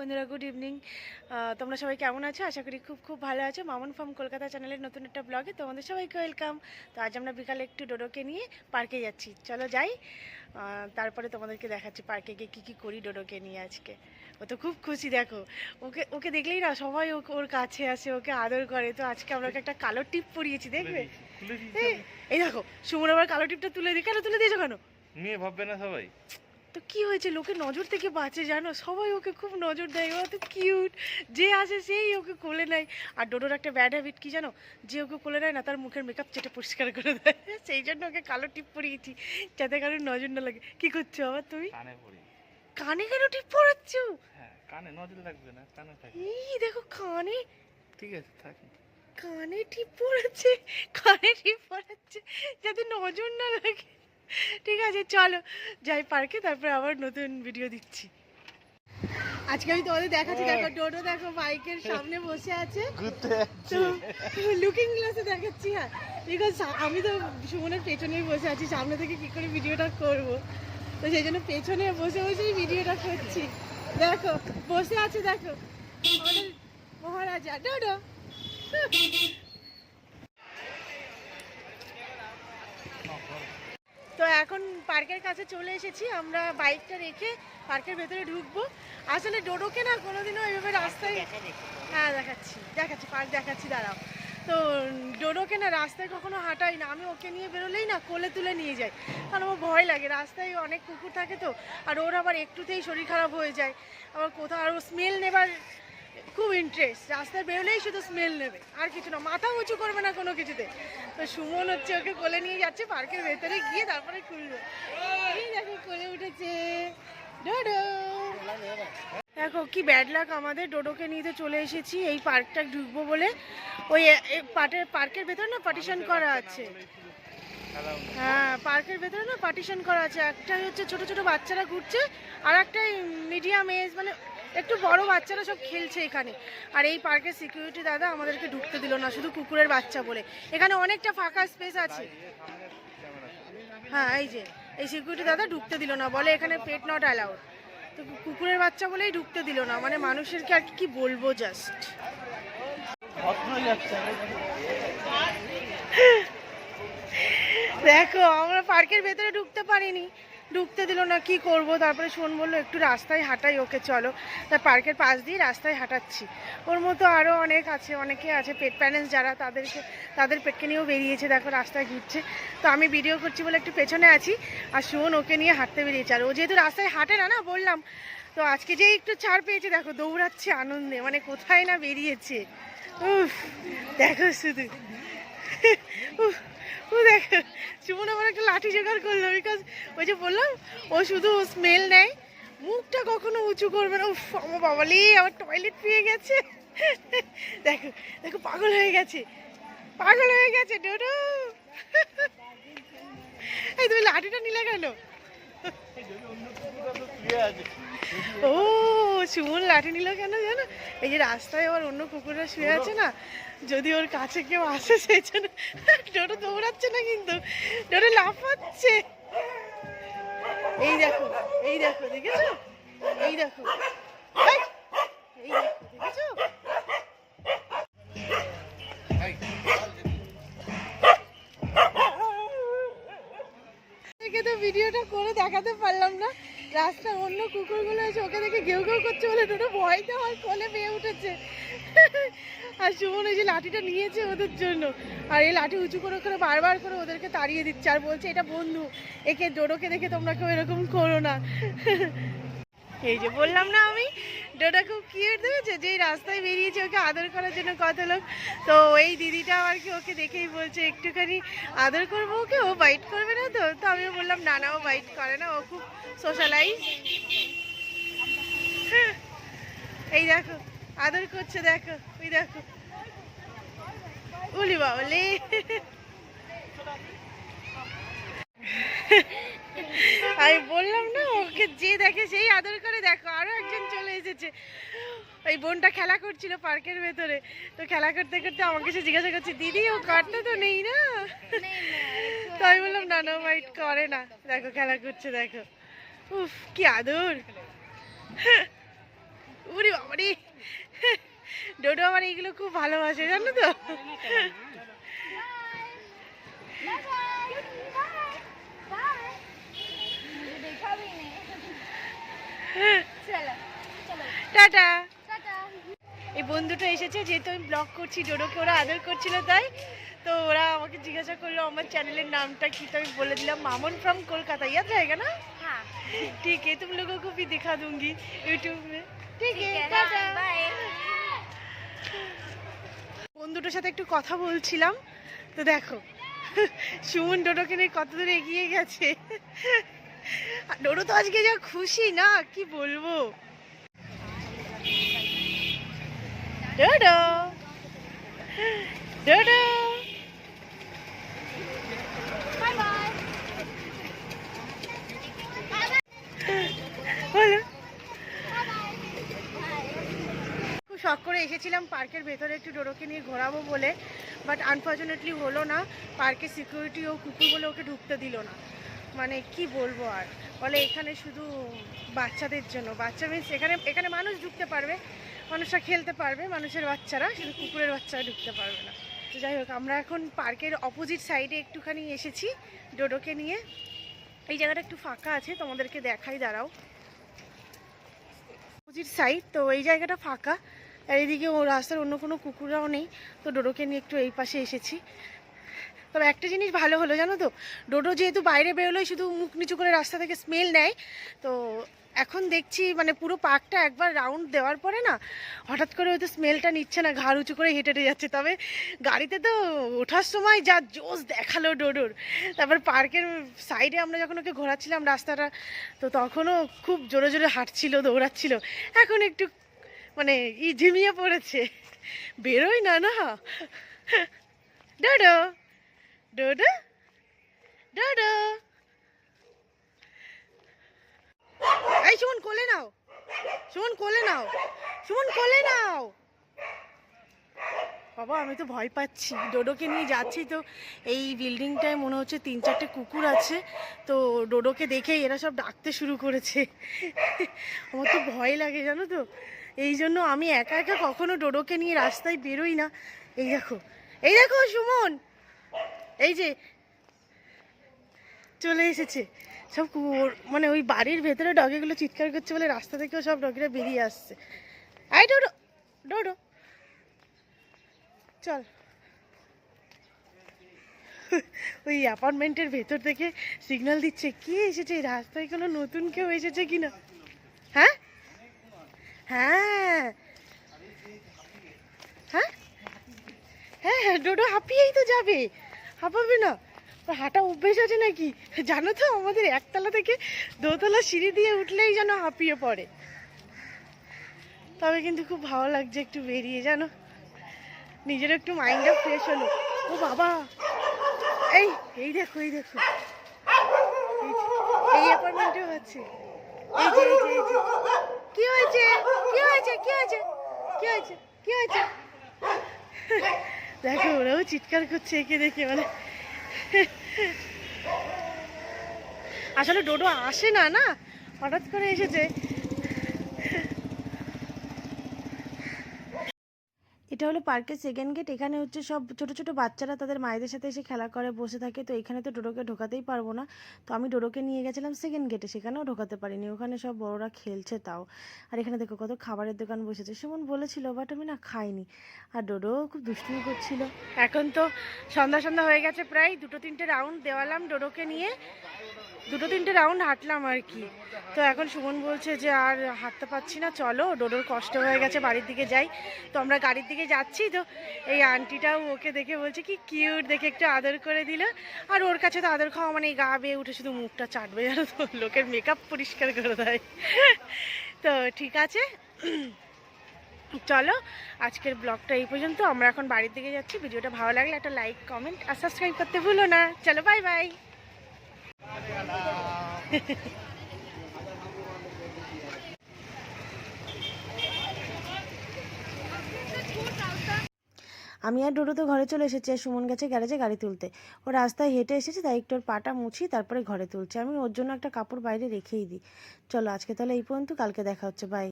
বন্ধুরা good evening তোমরা সবাই কেমন আছো? আশা করি খুব খুব ভালো আছো। মামন ফার্ম কলকাতা চ্যানেলের নতুন একটা ব্লগে তোমাদের সবাইকে ওয়েলকাম তো আজ আমরা বিকালে একটু ডোডোকে নিয়ে পার্কে যাচ্ছি। চলো যাই। তারপরে তোমাদেরকে দেখাচ্ছি পার্কে গিয়ে কী কী করি ডোডোকে নিয়ে আজকে। ও তো খুব খুশি দেখো। ওকে ওকে দেখলেই না সবাই ওর কাছে আসে ওকে আদর করে। তো আজকে আমরা ওকে একটা কালো টিপ পরিয়েছি দেখবে? এই, দেখো সুমন আবার কালো টিপটা তুলে দিই কেন তুলে দিয়েছ কেন? মেয়ে ভাববে না সবাই। তো কি হয়েছে? লোকে নজর থেকে বাঁচে জানো? সবাই ওকে খুব নজর দেয়। ও তো কিউট যে আসে সেই ওকে কোলে নেয়। আর ডোডোর একটা ব্যাড হ্যাবিট কি জানো? যে ওকে কোলে নেয় না তার মুখের মেকআপ চেটে পরিষ্কার করে দেয়। সেই জন্য ওকে কালো টিপ পরিয়েছি যাতে কারোর নজর না লাগে। কি করছ আবার তুমি? কানে কানে টিপ পরাচ্ছ? হ্যাঁ কানে নজর লাগবে না কানে থাকে। এই দেখো কানে। ঠিক আছে থাকি। কানে টিপ পড়াচ্ছে কানে টিপ পড়াচ্ছে যাতে নজর না লাগে। ঠিক আছে চলো যাই পার্কে তারপরে আবার নতুন ভিডিও দিচ্ছি। আজকে আমি তোমাদের দেখাচ্ছি দেখো ডোডো দেখো বাইকের সামনে বসে আছে। লুকিং গ্লাসে দেখাচ্ছি হ্যাঁ। বিকজ আমি তো সুমনের পেছনেই বসে আছি সামনে থেকে কি করে ভিডিওটা করব? তো সেই জন্য পেছনে বসে বসেই ভিডিওটা করছি। দেখো বসে আছে দেখো। মহারাজা ডোডো। তো এখন পার্কের কাছে চলে এসেছি। আমরা বাইকটা রেখে পার্কের ভেতরে ঢুকবো। আসলে ডোডোকে না কোনোদিনও এইভাবে রাস্তায় হ্যাঁ দেখাচ্ছি দেখাচ্ছি পার্ক দেখাচ্ছি দাঁড়াও। তো ডোডোকে না রাস্তায় কখনো হাঁটাই না। আমি ওকে নিয়ে বেরোলেই না কোলে তুলে নিয়ে যাই। কারণ আমার ভয় লাগে। রাস্তায় অনেক কুকুর থাকে তো। আর ওর আবার একটুতেই শরীর খারাপ হয়ে যায়। আবার কোথাও আর ও স্মেল নেবার খুব ইন্টারেস্ট রাস্তায় বেরোলেই শুধু স্মেল নেবে। আর কিছু না, মাথা উঁচু করবে না কোনো কিছুতে। তো সুমন হচ্ছে ওকে কোলে নিয়ে যাচ্ছে, পার্কের ভেতরে গিয়ে তারপরে খুলবে। এই দেখো, কোলে উঠেছে। ডোডো। দেখো, কি ব্যাড লাক আমাদের। ডোডোকে নিয়ে তো চলে এসেছি, এই পার্কটা ঢুকবো বলে। ওই পার্কের পার্কের ভেতরে না পার্টিশন করা আছে? হ্যাঁ পার্কের ভেতরে না পার্টিশন করা আছে। একটাই হচ্ছে ছোট ছোট বাচ্চারা ঘুরছে, আর একটাই মিডিয়াম এজ মানে একটু বড় বাচ্চারা সব খেলছে এখানে। আর এই পার্কের সিকিউরিটি দাদা আমাদেরকে ঢুকতে দিল না, শুধু কুকুরের বাচ্চা বলে। এখানে অনেকটা ফাঁকা স্পেস আছে। হ্যাঁ এই যে, এই সিকিউরিটি দাদা ঢুকতে দিল না, বলে এখানে পেট নট অ্যালাউড তো কুকুরের বাচ্চা বলেই ঢুকতে দিল না মানে মানুষের কি আর কি বলব জাস্ট দেখো, আমরা পার্কের ভেতরে ঢুকতে পারিনি। ঢুকতে দিল না কি করব? তারপরে শোন বলল একটু রাস্তায় হাঁটাই ওকে চলো। তাই পার্কের পাশ দিয়ে রাস্তায় হাঁটাচ্ছি। ওর মতো আরও অনেক আছে অনেকে আছে পেট প্যারেন্টস যারা তাদেরকে তাদের পেটকে নিয়েও বেরিয়েছে দেখো রাস্তায় ঘুরছে। তো আমি ভিডিও করছি বলে একটু পেছনে আছি আর শোন ওকে নিয়ে হাঁটতে বেরিয়েছে। আর ও যেহেতু রাস্তায় হাঁটে না না বললাম। তো আজকে যে একটু ছাড় পেয়েছে দেখো দৌড়াচ্ছে আনন্দে মানে কোথায় না বেরিয়েছে। উফ দেখো শুধু। উফ, ও দেখো সুমন আবার একটা লাঠি জোগাড় করল বিকজ ওই যে বললাম, ও শুধু স্মেল নেয়। মুখটা কখনো উঁচু করবে না। উফ, আমার বাবালি, আমার টয়লেট পেয়ে গেছে। দেখো দেখো, পাগল হয়ে গেছে। পাগল হয়ে গেছে, ডোডো। এই তুমি লাঠিটা নিলে কেন? ও সুমন লাঠি নিল কেন জানো? এই যে রাস্তায় আবার অন্য কুকুররা শুয়ে আছে না? যদি ওর কাছে কেউ আসে সেই জন্য ডোটো দৌড়াচ্ছে না কিন্তু। ডোটো লাফাচ্ছে। এই দেখো এই দেখো দেখেছ? এই দেখো। দেখাতে পারলাম না। রাস্তার অন্য কুকুরগুলো এসে ওকে দেখে ঘেউ ঘেউ করছে বলে দুটো ভয়তে হয় কোলে পেয়ে উঠেছে। আর সুমন ওই যে লাঠিটা নিয়েছে ওদের জন্য। আর এই লাঠি উঁচু করে করে বারবার করে ওদেরকে তাড়িয়ে দিচ্ছে আর বলছে, এটা বন্ধু, একে ডোডোকে দেখে তোমরা কেউ এরকম করো না। এই যে বললাম না আমি ডোডা খুব কিউট দেখেছে যেই রাস্তায় বেরিয়েছে, ওকে আদর করার জন্য কত লোক। তো এই দিদিটা আর কি ওকে দেখেই বলছে, একটুখানি আদর করব ওকে? ও বাইট করবে না তো? তো আমিও বললাম, না না, ও বাইট করে না, ও খুব সোশ্যালাইজ এই দেখো, আদর করছে, দেখো, ওই দেখো। উলি বাবলি। আমি বললাম না, ওকে যে দেখে সেই আদর করে দেখো, আরও একজন চলে এসেছে। ওই বোনটা খেলা করছিল পার্কের ভেতরে। তো খেলা করতে করতে আমাকে সে জিজ্ঞাসা করছে, দিদি, ও কাটতে তো নেই না? তো আমি বললাম, না না ওয়াইট করে না। দেখো, খেলা করছে, দেখো। উফ, কি আদর। উরি ডোডো আমার এইগুলো খুব ভালোবাসে, জানো তো? টাটা এই বন্ধুটা এসেছে যেহেতু আমি ব্লগ করছি ডোডোকে ওরা আদর করছিল তাই তো ওরা আমাকে জিজ্ঞাসা করলো আমার চ্যানেলের নামটা কি তো আমি বলে দিলাম মামন फ्रॉम কলকাতা याद रहेगा ना हाँ ठीक है तुम लोगों को भी दिखा दूंगी यूट्यूब में ठीक है ठीक है टाटा बाय বন্ধুটার সাথে একটু কথা বলছিলাম তো দেখো সুমন ডোডোকে নিয়ে কত দূর এগিয়ে গেছে ডোরু তো আজকে যা খুশি, না? কি বলব? ডোডো শখ করে এসেছিলাম পার্কের ভেতরে একটু ডোরোকে নিয়ে ঘোরাবো বলে বাট আনফর্চুনেটলি হলো না। পার্কের সিকিউরিটি ও কুকুর বলে ওকে ঢুকতে দিল না। মানে কি বলব আর? বলে এখানে শুধু বাচ্চাদের জন্য। বাচ্চা মিনস এখানে এখানে মানুষ ঢুকতে পারবে, মানুষরা খেলতে পারবে, মানুষের বাচ্চারা, শুধু কুকুরের বাচ্চারা ঢুকতে পারবে না। তো যাই হোক, আমরা এখন পার্কের অপোজিট সাইডে একটুখানি এসেছি ডোডোকে নিয়ে। এই জায়গাটা একটু ফাঁকা আছে, তোমাদেরকে দেখাই, দাঁড়াও। অপোজিট সাইড তো এই জায়গাটা ফাঁকা। আর এদিকে ও রাস্তার অন্য কোনো কুকুররাও নেই। তো ডোডোকে নিয়ে একটু এই পাশে এসেছি। তবে একটা জিনিস ভালো হলো, জানো তো? ডোডো যেহেতু বাইরে বেরোলেই শুধু মুখ নিচু করে রাস্তা থেকে স্মেল নেয়। তো এখন দেখছি মানে পুরো পার্কটা একবার রাউন্ড দেওয়ার পরে না, হঠাৎ করে হয়তো স্মেলটা নিচ্ছে না ঘাড় উঁচু করে হেঁটে হেঁটে যাচ্ছে। তবে গাড়িতে তো ওঠার সময় যা জোশ দেখাল ডোডোর। তারপর পার্কের সাইডে আমরা যখন ওকে ঘোরাচ্ছিলাম রাস্তাটা, তো তখনও খুব জোরে জোরে হাঁটছিল, দৌড়াচ্ছিল। এখন একটু মানে ই ঝিমিয়ে পড়েছে। বেরোই না না। ডোডো! ডোডো ডোডো এই সুমন কোলে নাও সুমন কোলে নাও সুমন কোলে নাও বাবা, আমি তো ভয় পাচ্ছি। ডোডোকে নিয়ে যাচ্ছি তো। এই বিল্ডিংটায় মনে হচ্ছে তিন চারটে কুকুর আছে। তো ডোডোকে দেখে এরা সব ডাকতে শুরু করেছে। আমার তো ভয় লাগে, জানো তো। এই জন্য আমি একা একা কখনো ডোডোকে নিয়ে রাস্তায় বেরোই না। এই দেখো। এই দেখো, সুমন। এই যে চলে এসেছে। সব মানে ওই বাড়ির ভেতরে ডগেগুলো চিৎকার করছে বলে রাস্তা থেকেও সব ডগেরা বেরিয়ে আসছে। আই ডোডো ডোডো। চল। ওই অ্যাপার্টমেন্টের ভেতর থেকে সিগন্যাল দিচ্ছে। কে এসেছে? রাস্তায় কোনো নতুন কেউ এসেছে কি না হ্যাঁ হ্যাঁ? হ্যাঁ। হ্যাঁ হ্যাঁ ডোডো হাঁপিয়েই তো যাবে। হাঁপাবে না। হাঁটা অভ্যেস আছে নাকি? জানো তো, আমাদের একতলা থেকে দোতলা সিঁড়ি দিয়ে উঠলেই যেন হাঁপিয়ে পড়ে। তবে কিন্তু খুব ভালো লাগছে একটু বেরিয়ে, জানো? নিজের একটু মাইন্ডটা ফ্রেশ হলো। ও বাবা! এই এই দেখো এই দেখো। এই অ্যাপার্টমেন্টেও আছে। এই যে এই যে এই যে। কি হয়েছে? কি হয়েছে? কি হয়েছে? কি হয়েছে? কি হয়েছে? দেখো, ওরাও চিৎকার করছে একে দেখে মানে। আসলে ডোডো আসে না না? হঠাৎ করে এসেছে। এটা হলো পার্কের সেকেন্ড গেট এখানে হচ্ছে সব ছোট ছোট বাচ্চারা তাদের মায়েদের সাথে এসে খেলা করে, বসে থাকে। তো এখানে তো ডোডোকে ঢোকাতেই পারব না। তো আমি ডোডোকে নিয়ে গেছিলাম সেকেন্ড গেটে সেখানেও ঢোকাতে পারিনি। ওখানে সব বড়রা খেলছে তাও। আর এখানে দেখো কত খাবারের দোকান বসেছে। সেমন বলেছিল, বাট আমি না খাইনি। আর ডোডো খুব দুষ্টুমি করছিল। এখন তো সন্ধ্যা সন্ধ্যা হয়ে গেছে প্রায়। দুটো তিনটে রাউন্ড দেওয়ালাম ডোডোকে নিয়ে। দুটো তিনটে রাউন্ড হাঁটলাম আর কি। তো এখন সুমন বলছে যে, আর হাঁটতে পারছি না, চলো। ডোডোর কষ্ট হয়ে গেছে, বাড়ির দিকে যাই। তো আমরা গাড়ির দিকে যাচ্ছি তো। এই আন্টিটাও ওকে দেখে বলছে, কি কিউট দেখে একটু আদর করে দিল। আর ওর কাছে তো আদর খাওয়া মানে গা বেয়ে উঠে শুধু মুখটা চাটবে, জানো তো? লোকের মেকআপ পরিষ্কার করে দেয়। তো ঠিক আছে। চলো, আজকের ব্লগটা এই পর্যন্ত। আমরা এখন বাড়ির দিকে যাচ্ছি। ভিডিওটা ভালো লাগলে একটা লাইক কমেন্ট আর সাবস্ক্রাইব করতে ভুলো না। চলো বাই বাই আমি আর ডোডো তো ঘরে চলে এসেছি আর সুমন গেছে গ্যারেজে গাড়ি তুলতে। ও রাস্তায় হেঁটে এসেছে, তাই একটু ওর পাটা মুছি তারপরে ঘরে তুলছে। আমি ওর জন্য একটা কাপড় বাইরে রেখেই দিই। চলো আজকে তাহলে এই পর্যন্ত, কালকে দেখা হচ্ছে বাই